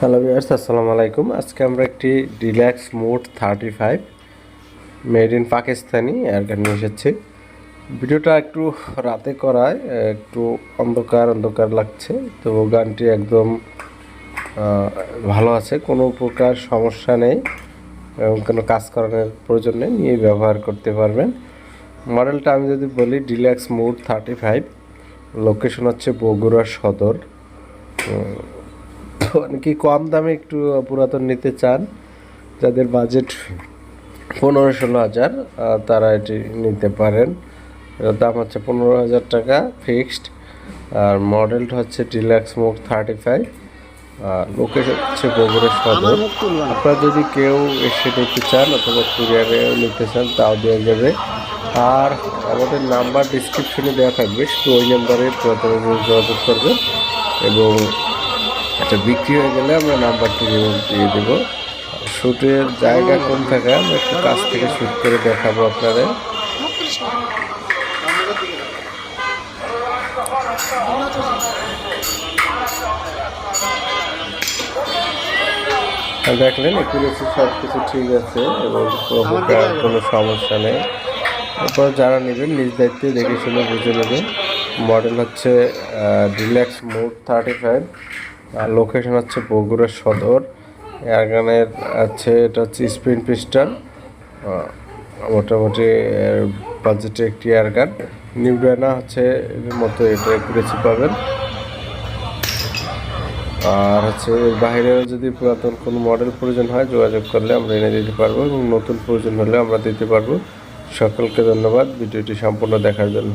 Hello viewers আসসালামু আলাইকুম আজকে আমরা একটি deluxe mode thirty five made in Pakistani airgun নিয়ে এসেছি। ভিডিওটা একটু রাতে করায়, একটু অন্ধকার অন্ধকার লাগছে। তো গানটি একদম ভালো আছে, কোনো প্রকার সমস্যা নেই এবং কোনো কাজ করানোর প্রয়োজন নেই নিয়ে ব্যবহার করতে পারবেন। মডেলটা আমি যদি বলি deluxe mode thirty five location হচ্ছে বগুড়া সদর। অনেকে কম দামে একটু পুরাতন নিতে চান? যাদের বাজেট পনেরো ষোলো হাজার তারা এটি নিতে পারেন। দাম হচ্ছে পনেরো হাজার টাকা ফিক্সড আর মডেলটা হচ্ছে ডিলাক্স মোড থার্টি ফাইভ আর লোকেশন হচ্ছে বগুড়া সদর। আপনারা যদি কেউ এসে নিতে চান অথবা কুরিয়ারেও নিতে চান, তাও দেওয়া যাবে। আর আমাদের নাম্বার ডিসক্রিপশনে দেওয়া থাকবে, শুধু ওই নাম্বারে যোগাযোগ করবেন এবং আচ্ছা বিক্রি হয়ে গেলে আমরা নাম্বারটি দিয়ে দেবো। শ্যুটের জায়গা কোন থাকে? আমরা একটু কাছ থেকে শ্যুট করে দেখাবো আপনাদের। দেখলেন একুরেসি সব কিছু ঠিক আছে এবং কোনো সমস্যা নেই। তারপর যারা নেবেন, নিজ দায়িত্বে দেখে শুনে বুঝে নেবেন। মডেল হচ্ছে deluxe mode thirty five location হচ্ছে বগুড়া সদর। এয়ারগানের আছে, এটা হচ্ছে স্পিন পিস্টন মোটামুটি বাজেটে একটি এয়ারগান নিউডানা হচ্ছে মতো, এটা একুরেসি পাবেন। আর হচ্ছে বাইরেও যদি পুরাতন কোনো মডেল প্রয়োজন হয়, যোগাযোগ করলে আমরা এনে দিতে পারব এবং নতুন প্রয়োজন হলে আমরা দিতে পারব। সকলকে ধন্যবাদ, ভিডিওটি সম্পূর্ণ দেখার জন্য।